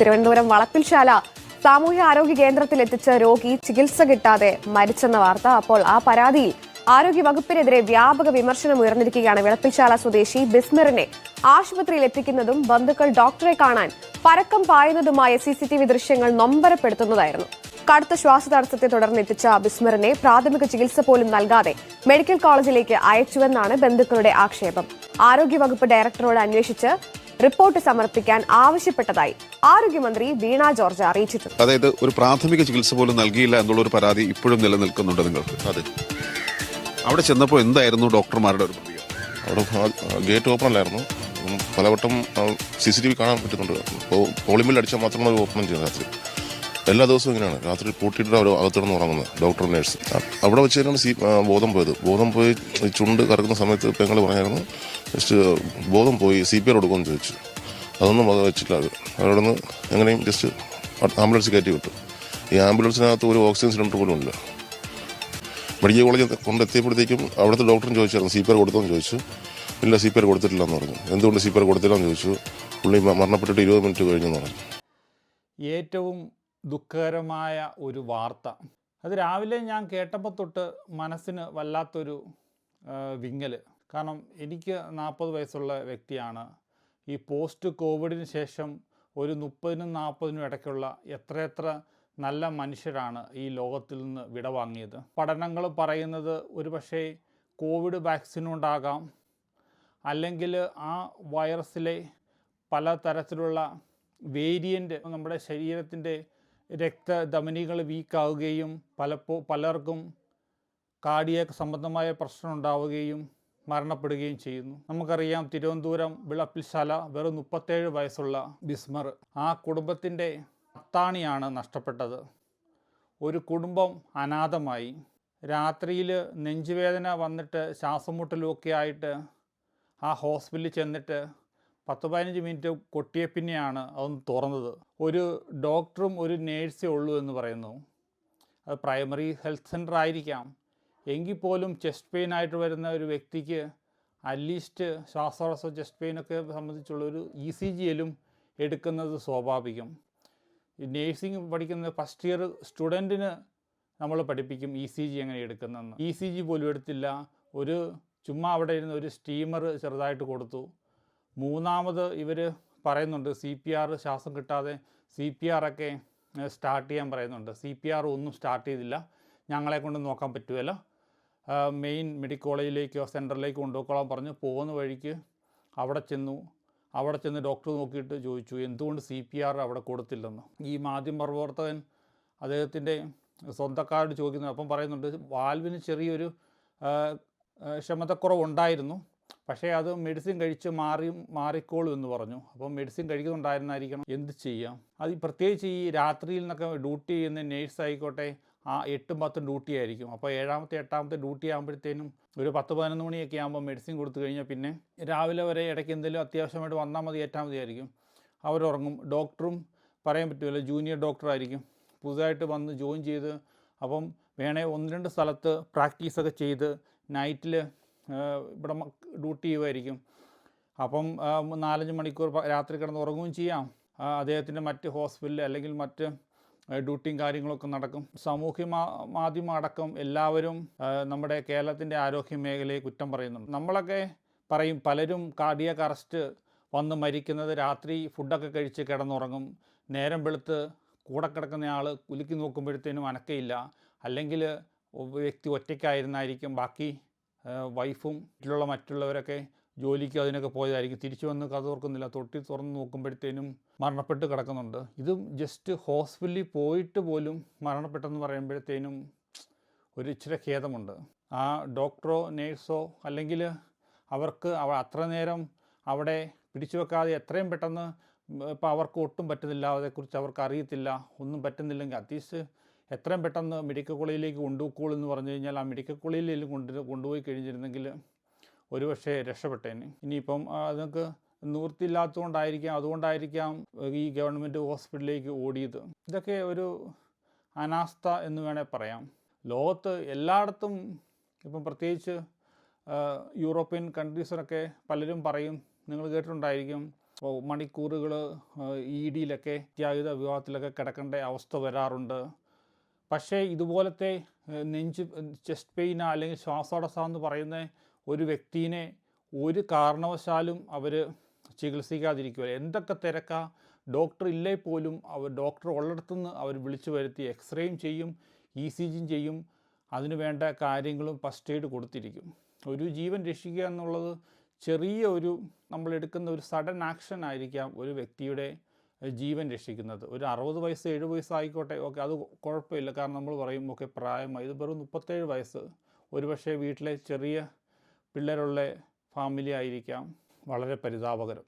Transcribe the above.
തിരുവനന്തപുരം വളപ്പിൽശാല സാമൂഹ്യ ആരോഗ്യ കേന്ദ്രത്തിൽ എത്തിച്ച രോഗി ചികിത്സ കിട്ടാതെ മരിച്ചെന്ന വാർത്ത. അപ്പോൾ ആ പരാതിയിൽ ആരോഗ്യ വകുപ്പിനെതിരെ വ്യാപക വിമർശനം ഉയർന്നിരിക്കുകയാണ് വിളപ്പിൽശാല സ്വദേശി ബിസ്മറിനെ ആശുപത്രിയിൽ എത്തിക്കുന്നതും ബന്ധുക്കൾ ഡോക്ടറെ കാണാൻ പരക്കം പായുന്നതുമായ സി സി ടി വി ദൃശ്യങ്ങൾ നൊമ്പരപ്പെടുത്തുന്നതായിരുന്നു. കടുത്ത ശ്വാസതടസ്സത്തെ തുടർന്ന് എത്തിച്ച ബിസ്മറിനെ പ്രാഥമിക ചികിത്സ പോലും നൽകാതെ മെഡിക്കൽ കോളേജിലേക്ക് അയച്ചുവെന്നാണ് ബന്ധുക്കളുടെ ആക്ഷേപം. ആരോഗ്യവകുപ്പ് ഡയറക്ടറോട് അന്വേഷിച്ച് റിപ്പോർട്ട് സമർപ്പിക്കാൻ ആവശ്യപ്പെട്ടതായി ആരോഗ്യമന്ത്രി വീണ ജോർജ് അറിയിച്ചിട്ടുണ്ട്. അതായത് ഒരു പ്രാഥമിക ചികിത്സ പോലും നൽകിയില്ല എന്നുള്ള ഒരു പരാതി ഇപ്പോഴും നിലനിൽക്കുന്നുണ്ട് നിങ്ങൾക്ക്. അതെ. അവിടെ ചെന്നപ്പോൾ എന്തായിരുന്നു ഡോക്ടർമാരുടെ ഒരു പ്രതികരണം? അവിടെ ഗേറ്റ് ഓപ്പൺ അല്ലായിരുന്നു പലവട്ടം സി സി ടി വി കാണാൻ പറ്റുന്നുണ്ട്. പോളിമിൽ അടിച്ചാൽ മാത്രമേ ഓപ്പൺ ചെയ്യുന്നത് എല്ലാ ദിവസവും ഇങ്ങനെയാണ്. രാത്രി പൂട്ടിയിട്ട് അവർ അകത്തിടന്ന് ഉറങ്ങുന്നത് ഡോക്ടർ നേഴ്സ് അവിടെ വെച്ച് തന്നെയാണ് സി ബോധം പോയത്. ബോധം പോയി ചുണ്ട് കറക്കുന്ന സമയത്ത് പെങ്ങൾ പറഞ്ഞായിരുന്നു ജസ്റ്റ് ബോധം പോയി സി പി ആർ കൊടുക്കുമെന്ന് ചോദിച്ചു. അതൊന്നും അത് വെച്ചില്ല അത് അവിടെ നിന്ന് എങ്ങനെയും ജസ്റ്റ് ആംബുലൻസ് കയറ്റി വിട്ടു. ഈ ആംബുലൻസിനകത്ത് ഒരു ഓക്സിജൻ സിലിണ്ടർ പോലും ഇല്ല. മെഡിക്കൽ കോളേജിൽ കൊണ്ടെത്തിയപ്പോഴത്തേക്കും അവിടുത്തെ ഡോക്ടറും ചോദിച്ചായിരുന്നു സി പി ആർ കൊടുത്തോന്ന് ചോദിച്ചു. ഇല്ല സി പി ആർ കൊടുത്തിട്ടില്ല എന്ന് പറഞ്ഞു. എന്തുകൊണ്ട് സി പി ആർ കൊടുത്തില്ല എന്ന് ചോദിച്ചു. പുള്ളി മരണപ്പെട്ടിട്ട് ഇരുപത് മിനിറ്റ് കഴിഞ്ഞെന്ന് പറഞ്ഞു. ഏറ്റവും ദുഃഖകരമായ ഒരു വാർത്ത. അത് രാവിലെ ഞാൻ കേട്ടപ്പോൾ തൊട്ട് മനസ്സിന് വല്ലാത്തൊരു വിങ്ങൽ കാരണം എനിക്ക് നാൽപ്പത് വയസ്സുള്ള വ്യക്തിയാണ്. ഈ പോസ്റ്റ് കോവിഡിന് ശേഷം ഒരു മുപ്പതിനും നാൽപ്പതിനും ഇടയ്ക്കുള്ള എത്രയെത്ര നല്ല മനുഷ്യരാണ് ഈ ലോകത്തിൽ നിന്ന് വിടവാങ്ങിയത്. പഠനങ്ങൾ പറയുന്നത് ഒരു പക്ഷേ കോവിഡ് വാക്സിൻ ഉണ്ടാകാം. അല്ലെങ്കിൽ ആ വൈറസിലെ പല തരത്തിലുള്ള വേരിയന്റ് നമ്മുടെ ശരീരത്തിന്റെ രക്തധമനികൾ വീക്കാവുകയും പലപ്പോ പലർക്കും കാർഡിയാക്ക് സംബന്ധമായ പ്രശ്നം ഉണ്ടാവുകയും മരണപ്പെടുകയും ചെയ്യുന്നു. നമുക്കറിയാം തിരുവനന്തപുരം വിളപ്പിൽശാല വെറും മുപ്പത്തേഴ് വയസ്സുള്ള ബിസ്മർ ആ കുടുംബത്തിന്റെ അത്താണിയാണ് നഷ്ടപ്പെട്ടത്. ഒരു കുടുംബം അനാഥമായി. രാത്രിയിൽ നെഞ്ചുവേദന വന്നിട്ട് ശ്വാസമുട്ടലുമൊക്കെ ആയിട്ട് ആ ഹോസ്പിറ്റലിൽ ചെന്നിട്ട് പത്ത് പതിനഞ്ച് മിനിറ്റ് കൊട്ടിയ പിന്നെയാണ് അതൊന്ന് തുറന്നത്. ഒരു ഡോക്ടറും ഒരു നേഴ്സേ ഉള്ളൂ എന്ന് പറയുന്നു. അത് പ്രൈമറി ഹെൽത്ത് സെന്റർ ആയിരിക്കാം. എങ്കിൽ പോലും ചെസ്റ്റ് പെയിൻ ആയിട്ട് വരുന്ന ഒരു വ്യക്തിക്ക് അറ്റ്ലീസ്റ്റ് ശ്വാസോടസ്സോ ചെസ്റ്റ് പെയിനൊക്കെ സംബന്ധിച്ചുള്ള ഒരു ഇ സി ജിയിലും എടുക്കുന്നത് സ്വാഭാവികം. ഈ നേഴ്സിംഗ് പഠിക്കുന്ന ഫസ്റ്റ് ഇയർ സ്റ്റുഡന്റിന് നമ്മൾ പഠിപ്പിക്കും ഇ സി ജി എങ്ങനെ എടുക്കുന്നതെന്ന്. ഇ സി ജി പോലും എടുത്തില്ല. ഒരു ചുമ്മാ അവിടെ ഇരുന്ന് ഒരു സ്റ്റീമർ ചെറുതായിട്ട് കൊടുത്തു. മൂന്നാമത് ഇവർ പറയുന്നുണ്ട് സി പി ആർ ശ്വാസം കിട്ടാതെ സി പി ആറൊക്കെ സ്റ്റാർട്ട് ചെയ്യാൻ പറയുന്നുണ്ട്. സി പി ആർ ഒന്നും സ്റ്റാർട്ട് ചെയ്തില്ല. ഞങ്ങളെ കൊണ്ട് നോക്കാൻ പറ്റുമല്ല മെയിൻ മെഡിക്കൽ കോളേജിലേക്കോ സെന്ററിലേക്ക് കൊണ്ടുപോയിക്കോളാൻ പറഞ്ഞ് പോകുന്ന വഴിക്ക് അവിടെ ചെന്നു. അവിടെ ചെന്ന് ഡോക്ടർ നോക്കിയിട്ട് ചോദിച്ചു എന്തുകൊണ്ട് സി പി ആർ അവിടെ കൊടുത്തില്ലെന്ന്? ഈ മാധ്യമ പ്രവർത്തകൻ അദ്ദേഹത്തിന്റെ സ്വന്തക്കാരോട് ചോദിക്കുന്നത് അപ്പം പറയുന്നുണ്ട് വാൽവിന് ചെറിയൊരു ക്ഷമതക്കുറവുണ്ടായിരുന്നു. പക്ഷേ അത് മെഡിസിൻ കഴിച്ച് മാറി മാറിക്കോളും എന്ന് പറഞ്ഞു. അപ്പോൾ മെഡിസിൻ കഴിക്കുന്നുണ്ടായിരുന്നായിരിക്കണം. എന്ത് ചെയ്യാം? അത് പ്രത്യേകിച്ച് ഈ രാത്രിയിൽ നിന്നൊക്കെ ഡ്യൂട്ടി ചെയ്യുന്ന നേഴ്സ് ആയിക്കോട്ടെ ആ എട്ടും പത്തും ഡ്യൂട്ടി ആയിരിക്കും. അപ്പോൾ ഏഴാമത്തെ എട്ടാമത്തെ ഡ്യൂട്ടി ആകുമ്പോഴത്തേനും ഒരു പത്ത് പതിനൊന്ന് മണിയൊക്കെ ആകുമ്പോൾ മെഡിസിൻ കൊടുത്തു കഴിഞ്ഞാൽ പിന്നെ രാവിലെ വരെ ഇടയ്ക്ക് എന്തെങ്കിലും അത്യാവശ്യമായിട്ട് വന്നാൽ മതി ഏറ്റാൽ മതിയായിരിക്കും. അവരുറങ്ങും. ഡോക്ടറും പറയാൻ പറ്റുമല്ലോ ജൂനിയർ ഡോക്ടറായിരിക്കും പുതുതായിട്ട് വന്ന് ജോയിൻ ചെയ്ത് അപ്പം വേണേ ഒന്ന് രണ്ട് സ്ഥലത്ത് പ്രാക്ടീസൊക്കെ ചെയ്ത് നൈറ്റിൽ ഇവിടെ ഡ്യൂട്ടി ചെയ്യുമായിരിക്കും അപ്പം നാലഞ്ച് മണിക്കൂർ രാത്രി കിടന്ന് ഉറങ്ങുകയും ചെയ്യാം. അദ്ദേഹത്തിന്റെ മറ്റ് ഹോസ്പിറ്റൽ അല്ലെങ്കിൽ മറ്റ് ഡ്യൂട്ടിയും കാര്യങ്ങളൊക്കെ നടക്കും. സാമൂഹ്യ മാധ്യമം അടക്കം എല്ലാവരും നമ്മുടെ കേരളത്തിന്റെ ആരോഗ്യ മേഖലയെ കുറ്റം പറയുന്നുണ്ട്. നമ്മളൊക്കെ പറയും പലരും കാർഡിയക് അറസ്റ്റ് വന്ന് മരിക്കുന്നത് രാത്രി ഫുഡൊക്കെ കഴിച്ച് കിടന്നുറങ്ങും. നേരം വെളുത്ത് കൂടെ കിടക്കുന്ന ആൾ കുലുക്കി നോക്കുമ്പോഴത്തേനും അനക്കയില്ല. അല്ലെങ്കിൽ വ്യക്തി ഒറ്റയ്ക്കായിരുന്നായിരിക്കും. ബാക്കി വൈഫും വീട്ടിലുള്ള മറ്റുള്ളവരൊക്കെ ജോലിക്ക് അതിനൊക്കെ പോയതായിരിക്കും. തിരിച്ചു വന്ന് കഥ തുറക്കുന്നില്ല തൊട്ടി തുറന്ന് നോക്കുമ്പോഴത്തേനും മരണപ്പെട്ട് കിടക്കുന്നുണ്ട്. ഇതും ജസ്റ്റ് ഹോസ്പിറ്റലിൽ പോയിട്ട് പോലും മരണപ്പെട്ടെന്ന് പറയുമ്പോഴത്തേനും ഒരു ഇച്ചിരി ഖേദമുണ്ട്. ആ ഡോക്ടറോ നേഴ്സോ അല്ലെങ്കിൽ അവർക്ക് അവ അത്ര നേരം അവിടെ പിടിച്ചു വെക്കാതെ എത്രയും പെട്ടെന്ന് ഇപ്പോൾ അവർക്ക് ഒട്ടും പറ്റുന്നില്ല. അതേക്കുറിച്ച് അവർക്ക് അറിയത്തില്ല. ഒന്നും പറ്റുന്നില്ലെങ്കിൽ അറ്റ്ലീസ്റ്റ് എത്രയും പെട്ടെന്ന് മെഡിക്കൽ കോളേജിലേക്ക് കൊണ്ടുപോയിക്കോളൂ എന്ന് പറഞ്ഞു കഴിഞ്ഞാൽ ആ മെഡിക്കൽ കോളേജിൽ കൊണ്ട് കൊണ്ടുപോയി കഴിഞ്ഞിരുന്നെങ്കിൽ ഒരുപക്ഷെ രക്ഷപ്പെട്ടേനെ. ഇനിയിപ്പം നിങ്ങൾക്ക് നിവൃത്തിയില്ലാത്തതുകൊണ്ടായിരിക്കാം അതുകൊണ്ടായിരിക്കാം ഈ ഗവൺമെന്റ് ഹോസ്പിറ്റലിലേക്ക് ഓടിയത്. ഇതൊക്കെ ഒരു അനാസ്ഥ എന്ന് വേണേൽ പറയാം. ലോകത്ത് എല്ലായിടത്തും ഇപ്പം പ്രത്യേകിച്ച് യൂറോപ്യൻ കൺട്രീസിലൊക്കെ പലരും പറയും നിങ്ങൾ കേട്ടിട്ടുണ്ടായിരിക്കും മണിക്കൂറുകൾ ഇ ഡിയിലൊക്കെ അത്യാഹിത വിവാഹത്തിലൊക്കെ കിടക്കേണ്ട അവസ്ഥ വരാറുണ്ട്. പക്ഷേ ഇതുപോലത്തെ നെഞ്ച് ചെസ്റ്റ് പെയിൻ അല്ലെങ്കിൽ ശ്വാസതടസ്സം എന്ന് പറയുന്ന ഒരു വ്യക്തിനെ ഒരു കാരണവശാലും അവർ ചികിത്സിക്കാതിരിക്കുക എന്തൊക്കെ തിരക്കാ? ഡോക്ടർ ഇല്ലേ പോലും അവർ ഡോക്ടർ ഉള്ളിടത്തുനിന്ന് അവർ വിളിച്ചു വരുത്തി എക്സ്റേയും ചെയ്യും ഇ സി ജിയും ചെയ്യും അതിന് വേണ്ട കാര്യങ്ങളും ഫസ്റ്റ് എയ്ഡ് കൊടുത്തിരിക്കും. ഒരു ജീവൻ രക്ഷിക്കുക എന്നുള്ളത് ചെറിയ ഒരു നമ്മൾ എടുക്കുന്ന ഒരു സഡൻ ആക്ഷൻ ആയിരിക്കാം ഒരു വ്യക്തിയുടെ ജീവൻ രക്ഷിക്കുന്നത്. ഒരു അറുപത് വയസ്സ് എഴുപത് വയസ്സായിക്കോട്ടെ ഓക്കെ അത് കുഴപ്പമില്ല. കാരണം നമ്മൾ പറയും ഒക്കെ പ്രായമായി. ഇത് വെറും മുപ്പത്തേഴ് വയസ്സ്. ഒരുപക്ഷെ വീട്ടിലെ ചെറിയ പിള്ളേരുള്ള ഫാമിലി ആയിരിക്കാം വളരെ പരിതാപകരം.